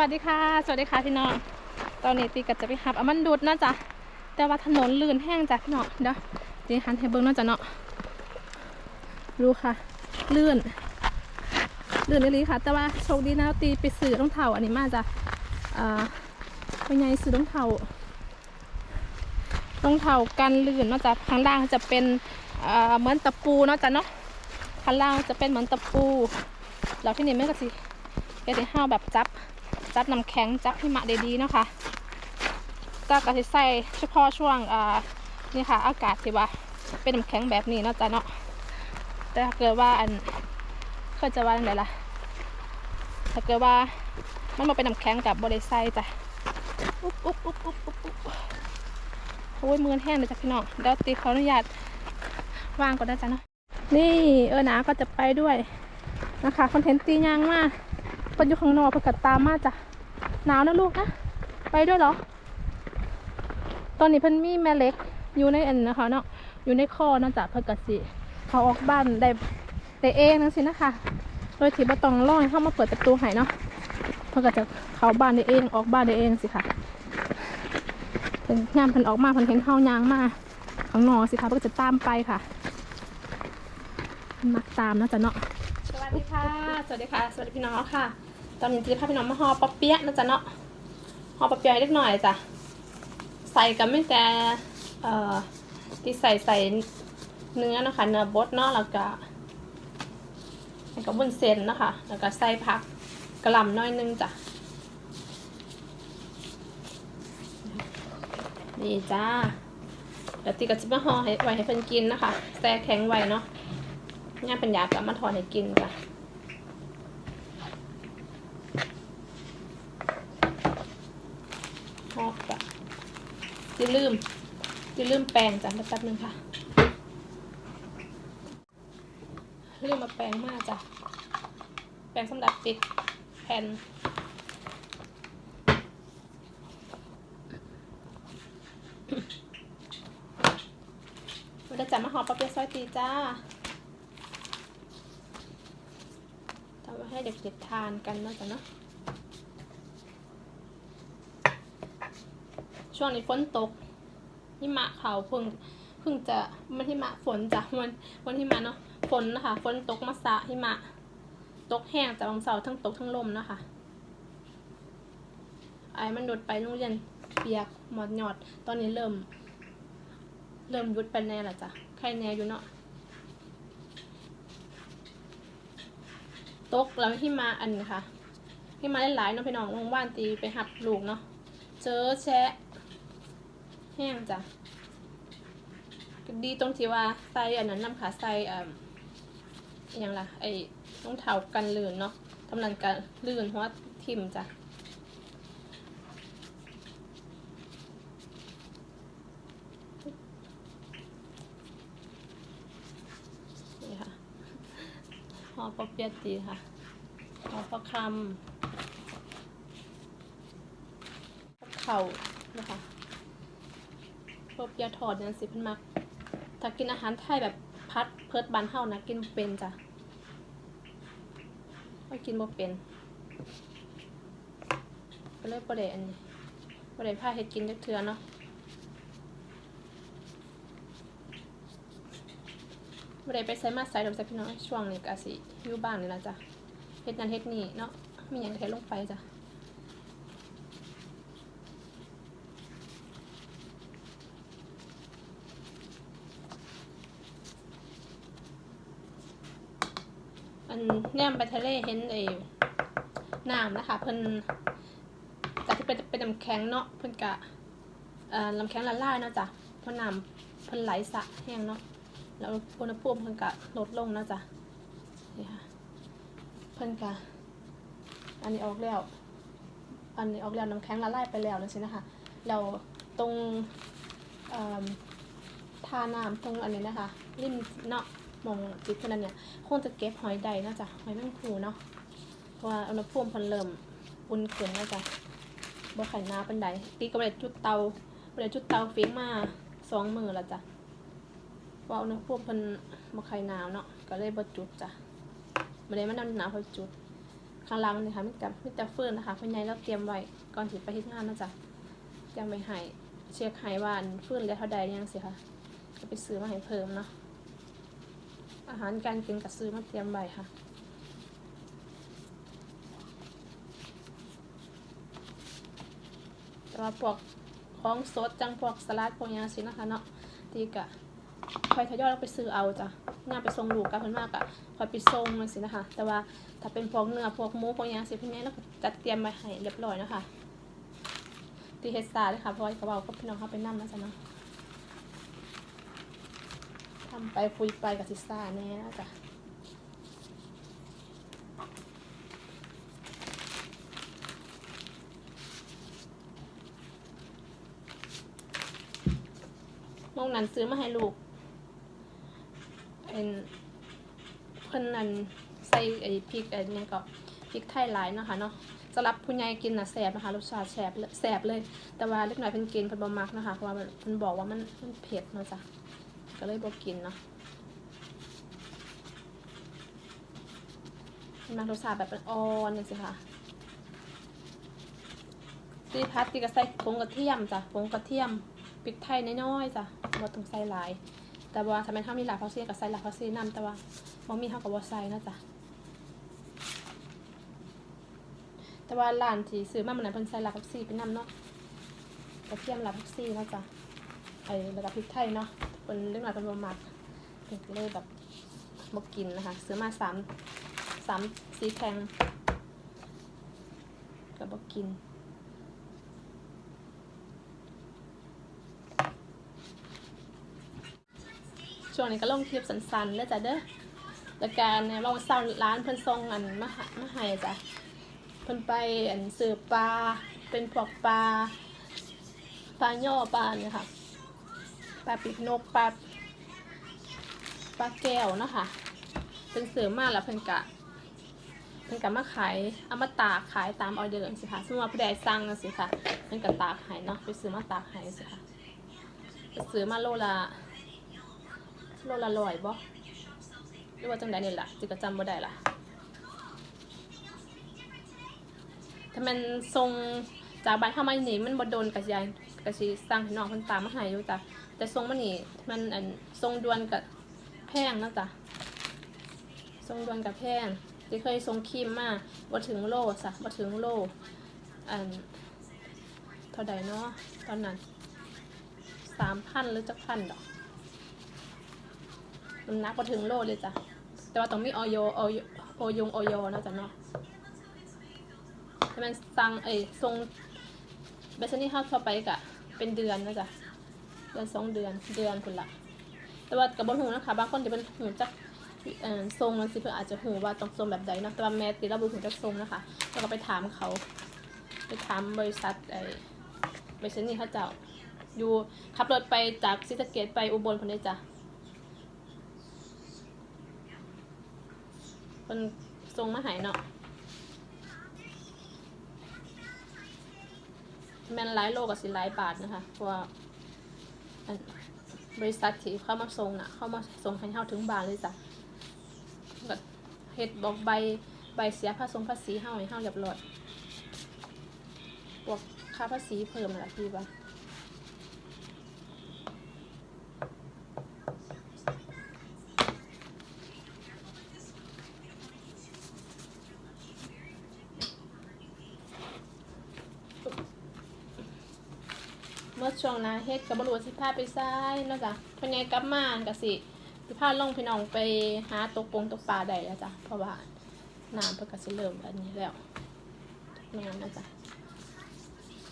วัสดีค่ะ สวัสดีค่ะพี่น้อง ตอนนี้ตีกัจะไปหับอามันดูดนะจ้ะแต่ว่าถนนลื่นแห้งจ้ะพี่น้องเดี๋ยวตีหันให้เบิ้งเนาะจ้ะเนาะดูค่ะ ลื่น ลื่นอีหลีค่ะ แต่ว่าโชคดีนะตีไปซื้อรองเท้าอันนี้มาจ้ะอ่าเป็นไงซื้อรองเท้ารองเท้ากันลื่นนาะจ้ะข้างล่างจะเป็นอ่าเหมือนตะปูเนาะจ้ะเนาะข้างล่างจะเป็นเหมือนตะปู แล้วที่นี่มันก็สิก็สิห้าวแบบจับ จับน้ำแข็งจับหิมะได้ดีเนาะค่ะก็กระสิใส่เฉพาะช่วงอ่านี่ค่ะ อากาศที่ว่าเป็นน้ำแข็งแบบนี้เนาะจ้ะเนาะแต่ถ้าเกิดว่าอันเคยจะว่าอะไรล่ะถ้าเกิดว่ามันมาเป็นน้ำแข็งกับบริไซจ้ะอุ๊บอุ๊บอุ๊บอุ๊บอุ๊บอุ๊บโอ้ยมือแห้งเลยจ้ะพี่น้องเดี๋ยวตีขออนุญาตวางก่อนนะจ๊ะเนาะนี่เออหนาก็จะไปด้วยนะคะคอนเทนต์ตียางมาก เพิ่นอยู่ข้างนอกเพิ่นกัดตามมาจ้ะหนาวนะลูกนะไปด้วยเหรอ ตอนนี้เพิ่นมีแม่เล็กอยู่ในอันนะคะเนาะอยู่ในคอเนาะจ้ะเพิ่นกัดสิเขาออกบ้านได้ได้เองนั่นสินะคะโดยที่บ่ต้องรอให้เข้ามาเปิดประตูให้เนาะเพิ่นก็จะเข้าบ้านได้เองออกบ้านได้เองสิค่ะเพิ่นงานเพิ่นออกมาเพิ่นเห็นเฮายางมาข้างนอกสิคะเพิ่นก็จะตามไปค่ะมักตามนะจ๊ะเนาะสวัสดีค่ะ สวัสดีค่ะ สวัสดีพี่น้องค่ะ ตอนนี้จะพาพี่น้องมาห่อปอเปี๊ยะนะจ๊ะเนาะห่อปอเปี๊ยะให้เล็กหน่อยจ้ะใส่กับไม่แต่เอ่อที่ใส่ใส่เนื้อนะคะเนื้อบดเนาะแล้วก็แล้วก็บุนเส้นนะคะแล้วก็ใส่ผักกระลำน้อยนึงจ้ะนี่จ้าเดี๋ยวตีกับจิบมาห่อไว้ให้เพิ่นกินนะคะแช่แข็งไว้เนาะงานปัญญากับมาถอนให้กินจ้ะฮอกจ้ะ อย่าลืมอย่าลืมแปรงจ้ะแป๊บนึงค่ะ ลืมมาแปรงมากจ้ะ แปรงสำหรับติดแผ่นเราจะจับมาหอมปลาเปี๊ยะซอยตีจ้าทำไว้ให้เด็กๆทานกันนะจ้ะเนาะ ช่วงนี้ฝนตกหิมะเขาเพิ่งเพิ่งจะไม่หิมะฝนจ้ะวันวันหิมะเนาะฝนนะคะฝนตกมาสะหิมะ ตกแห้งจากวันเสาร์ทั้งตกทั้งลมนะคะไอ้มันโดดไปโรงเรียนเปียกหมอดหยอด ตอนนี้เริ่ม เริ่มยุดไปแน่ละจ้ะใครแน่อยู่เนาะตกแล้วที่มาอันค่ะที่มาหลายๆเนาะพี่น้องวงว่านตีไปหับลูกเนาะเจอแชะ แห้งจ้ะดีตรงที่ว่าใส่อันนั้นน้ำขาใส่อ่าอย่างล่ะไอ้ต้องเท้ากันลื่นเนาะทำนันกันลื่นหัวทิ่มจ้ะนี่ค่ะห่อปอเปียตีค่ะห่อปลาคำเข่านะคะ ปอเปียะทอดเนี่ยสิเพันมักถ้ากินอาหารไทยแบบพัดเพิดบานเฮานะกินเป็นจ้ะไม่กินบ่เป็นก็เลยประเดอันนี้ประเดผ้าเฮ็ดกินจักเทือเนาะไม่ได้ไปใส่มาใส่ดอกจ้ะพี่น้องช่วงนี้ก็สิอยู่บ้านนี่ละจ้ะเฮ็ดนั่นเฮ็ดนี่เนาะมีหยังเฮ็ดลงไปจ้ะ นแนมไปทะเลเห็นไอ้น้ำนะคะ เพิ่นจากที่เป็นเป็นน้ำแข็งเนาะเพิ่นกะเอ่อน้ำแข็งละลายเนาะจ้ะเพราะน้ำเพิ่นไหลสะแห้งเนาะแล้วอุณหภูมิเพิ่นก็ลดลงเนาะจ๊ะนี่ค่ะเพิ่นก็อันนี้ออกแล้ว อันนี้ออกแล้วน้ำแข็งละลายไปแล้วเลยสินะคะแล้วตรงเอ่อทาน้ำตรงอันนี้นะคะริมเนาะ มองจิตเท่านั้นเนี่ยคงจะเก็บหอยใดนะจ๊ะหอยแมงภูเนาะเพราะว่าอุณหภูมิพิ่นเริ่มอุ่นขึ้นนะจ๊ะบ่ไข่น้าเป็นใดตีก็บ่ได้จุดเตาบ่ได้จุดเตาฟิงมาสองมือล้วจ้ะว่าอุณหภูมิเพิ่นบ่ใครหนาวเนาะก็เลยบ่จุดจ้ะบ่ได้มันหนาวพอจุดข้างล่างนี่ค่ะมีแต่มีแต่ฟืนนะคะพิ่นใหญ่แล้วเตรียมไว้ก่อนสิไปเฮ็ดงานเนาะจ๊ะเตรียมไว้ให้เช็คให้ว่าอันฟืนเลือเท่าใดยังสิคะก็ไปซื้อมาให้เพิ่มเนาะ อาหารการกินก็ซื้อมาเตรียมไว้ค่ะแต่ว่าพวกของสดจังพวกสลัดพวกยังสินะคะเนาะที่กะคอยทยอยไปซื้อเอาจ้ะงานไปส่งลูกกับเพิ่นมากอะคอยไปส่งจังซี่นะคะ แต่ว่าถ้าเป็นพวกเนื้อพวกหมูพวกยังสิพิ่นแม่เราก็จัดเตรียมไว้ให้เรียบร้อยแล้วค่ะที่เฮ็ดซาเลยค่ะเพราะว่ากระเป๋าก็พี่น้องเขาไปนำนะจ๊ะเนาะ ทำไปคุยไปกับซิซ่าแน่นะจ้ะมองนั้นซื้อมาให้ลูก เป็นเพิ่นนั้นใส่ไอ้พริกไอ้นี่ก็พริกไทยหลายเนาะค่ะเนาะสำหรับผู้ใหญ่กินนะแสบนะคะรสชาติแสบเลยแสบเลย แต่ว่าเล็กน้อยเพิ่นกินเพิ่นบ่มักนะคะเพราะว่ามันเพิ่นบอกว่ามันมันเผ็ดเนาะจ้ะ ก็เลยบ่กินเนาะมันมักรสชาติแบบอ่อนๆจังซี่ค่ะตีพัดตีก็ใส่ผงกระเทียมจ้ะผงกระเทียมพริกไทยน้อยๆจ้ะบ่ต้องใส่หลาย แต่ว่าถ้าแม่นเฮามีหลายผักชีก็ใส่หลายผักชีน้ำแต่ว่าบ่มีเฮาก็บ่ใส่นะจ้ะแต่ว่าร้านที่ซื้อมามันนั้นเพิ่นใส่หลายผักชีไปนำเนาะกระเทียมหลายผักชีนะจ้ะไอ้แล้วก็พริกไทยเนาะ เพิ่นเรื่องหลายเพิ่นบมักเพิ่นก็เลยแบบบ่กินนะคะ ซื้อมา3 3 4แข็งก็บ่กินช่วงนี้ก็ลงคลิปสั้นๆแล้วจ้ะเด้อแล้วการเนี่ยลองเศร้าร้านเพิ่นส่งอันมาหามาให้จ้ะเพิ่นไปอันซื้อปลาเป็นพวกปลาปลาย่อปลาเนี่ยค่ะ ปลาปีกนกปลาปลาแก้วนะคะเพิ่นซื้อมาแล้วเพิ่นกะเพิ่นกะมาขายเอามาตากขายตามออเดอร์สิค่ะสมมติว่าผู้ใดสั่งจังซี่ค่ะเพิ่นก็ตากให้เนาะไปซื้อมาตากให้สิค่ะไปซื้อมาโลละโลละร้อยบ่หรือว่าจังใดนี่ล่ะจิก็จำบ่ได้ล่ะถ้ามันทรงจากบ้านเข้ามานี่มันบ่โดนกะสิยาย กะสิสั่งให้น้องเพิ่นตามมาให้อยู่จ้ะแต่ทรงมันนี่มันอันทรงดวนกับแพงนะจ้ะทรงดวนกับแพงที่เคยทรงครีมมาบ่ถึงโลจ้ะบ่ถึงโลอันเท่าใดเนาะตอนนั้น3,000หรือจักพันดอกน้ำหนักพอถึงโลเลยจ้ะ แต่ว่าต้องมีออยออยโอยงออยนะจ๊ะเนาะถ้มันสั่งเอ้ยทรงเบสนี่เข้าเข้าไปกะ เป็นเดือนนะจ๊ะเดือนสองเดือนเดือนคุณละแต่ว่ากับบนหูนะคะบางคนจะเป็นหูจักทรงมันสิเพื่ออาจจะหูว่าต้องทรงแบบใดนะแต่ว่าแม่ตีเราบุหูจักทรงนะคะแล้วก็ไปถามเขาไปถามบริษัทไอ้เบสนี่เขาเจ้าอยู่ขับรถไปจากซิสเกตไปอุบลคนนี้จ้ะเป็นทรงมาหายเนาะ แมนหลายโลกับสิหลายบาทนะคะเพราะว่าบริษัทที่เข้ามาส่งน่ะ เข้ามาส่งให้เฮาถึงบ้านเลยจ้ะก็เฮ็ดบอกใบใบเสียภาษีภาษีเฮาให้เฮาเรียบร้อยพวกค่าภาษีเพิ่มอะไรพี่ว่า ช่วงนาเฮ็ดกับบรัวาสิพาไปซ้ายเนาะจ้ะเพ่นไงกลับมาก็สิสิพาลงพี่น้องไปหาตกปงตกปลาได้แล้วจ้ะเพราะว่าน้ำเพิ่นก็สิเริ่มแบบนี้แล้วแม่นนะจ้ะ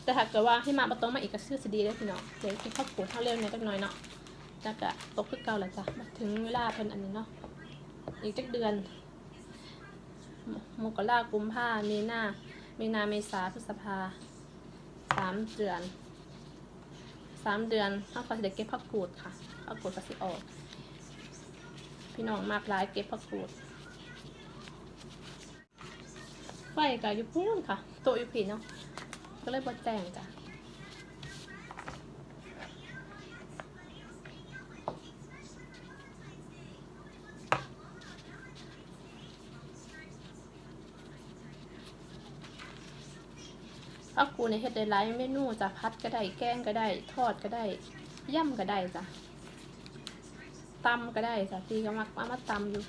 แต่ถ้าเกิดว่าให้มาบ่ต้องมาอีกก็ชื่อสิดีเด้พี่น้องเดี๋ยวที่ครอบครัวเฮาเร็วหน่อยจักหน่อยเนาะแล้วก็ตกคือเก่าแล้วจ้ะมาถึงเวลาเพิ่นอันนี้เนาะอีกจักเดือนมกรากุมภามีนามีนาเมษาพฤษภาสามเดือน สามเดือนถ้าก็จะได้เก็บผักกูดค่ะผักกูดก็สิออก พี่น้องมากหลายเก็บผักกูดไฟกับยู่พูนค่ะ โตอยู่ผีเนาะก็เลยบดแจงจ้ะ กูในเฮ็ดได้หลายเมนูจ้ะพัดก็ได้แกงก็ได้ ทอดก็ได้ย่ำก็ได้จ้ะตำก็ได้จ้ะพี่ก็มักเอามาตำอยู่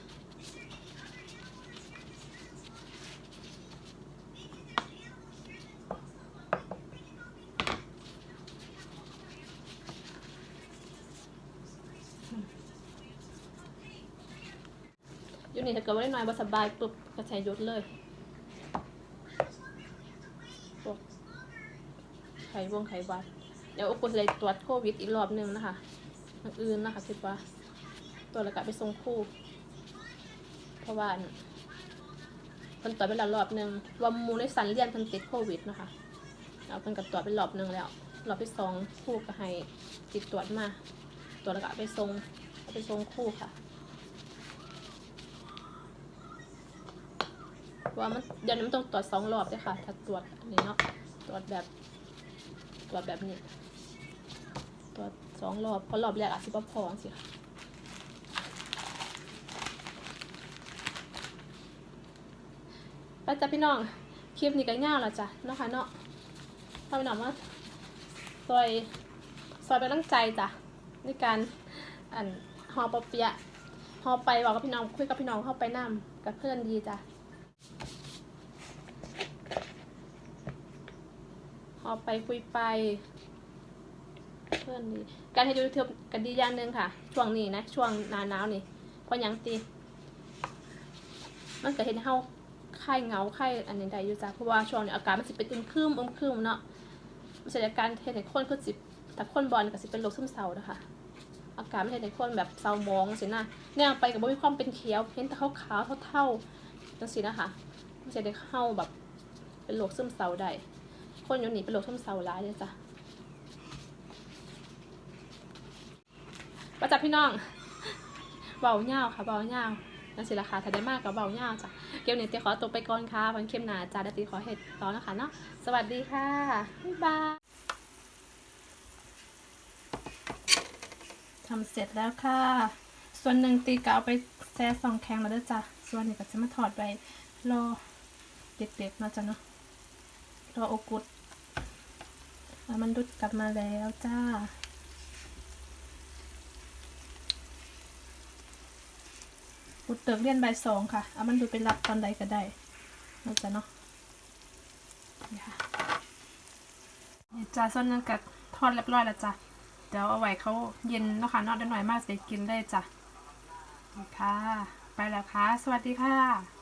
ยูนี่ถ้าเกิดว่าได้น้อยบ่สบายปุ๊บก็ใช้ยศเลยพวกไข้วงไข้หวัด เดี๋ยวอุกุเลยตรวจโควิดอีกรอบหนึงนะคะอื่นนะคะคิดว่า ตัวจแล้วก็ไปส่งคู่ เพราะว่าอันเพิ่นตรวจไปแล้วรอบหนึงว่ามูในสันเลียนเพิ่นติดโควิดนะคะแล้วเพิ่นก็ตรวจไปรอบหนึงแล้วรอบที่สองคู่ก็ให้ติดตรวจมาตรวจแล้วก็เอาไปส่งไปส่งคู่ค่ะว่ามันเดี๋ยวนี้มันต้องตรวจสองรอบด้วยค่ะ ถ้าตรวจอันนี้เนาะ ตรวจแบบ รวจแบบนี้ตรวจสองรอบเพราะรอบแรกอาจจะบ่พอสิค่ะไปจ้ะพี่น้องคลิปนี้ก็ยาวแล้วจ้ะเนาะค่ะเนาะถ้าพี่น้องว่าซอยซอยเป็นตั้งใจจ้ะในการอันหอปอเปียหอไปบอกกับพี่น้องคุยกับพี่น้องเข้าไปนำกับเพื่อนดีจ้ะ ออกไปคุยไป เพื่อนดีการให้ดูเทียบกันดีอย่างหนึ่งค่ะ ช่วงนี้นะ ช่วงหนาหนาวนี่เพราะหยังตีมันก็เห็นเฮาไข้เงาไข้อันนี้ได้อยู่จ้ะเพราะว่าช่วงนี้อากาศมันสิเป็นอึมครึมอึมครึมเนาะมันจะการเห็นในคนคือสิแต่คนบอลก็สิเป็นโรคซึมเศร้านะคะอากาศไม่เห็นในคนแบบเศร้าหมองสินะแนวไปกับบ่มีความเป็นเขียวเห็นแต่ขาวขาวเท่าๆจังสินะคะมันจะได้เข้าแบบเป็นโรคซึมเศร้าได้ คนอยู่นี่เป็นโรคซึมเศร้าร้ายเลยจ้ะประจับพี่น้องเบาเงาค่ะเบาเงานั่นสิราคาถ้าได้มากกับเบาเงาจ้ะเกมนี้เตีขอตัวไปก่อนค่ะวันเข้มหนาจ้าดตีขอเห็ดต่อนะคะเนาะสวัสดีค่ะบ๊ายบายทำเสร็จแล้วค่ะ ส่วนหนึ่งตีก็เอาไปแช่สองแข็งแล้วจ้ะ ส่วนนี้ก็จะมาถอดไปรอเด็กๆนาะจ้ะเนาะรอโอกุด แล้วมันดุดกลับมาแล้วจ้าปุดเติกเรียนใบสองค่ะ เอามันดูไปรับตอนใดก็ได้เนาะจ้ะเนาะนี่ค่ะนี่จ้าส่วนนึงกับทอดเรียบร้อยแล้วจ้ะ เดี๋ยวเอาไว้เขาเย็นนะค่ะนอกได้หน่อยมากเสียกินได้จ้ะค่ะ ไปแล้วค่ะ สวัสดีค่ะ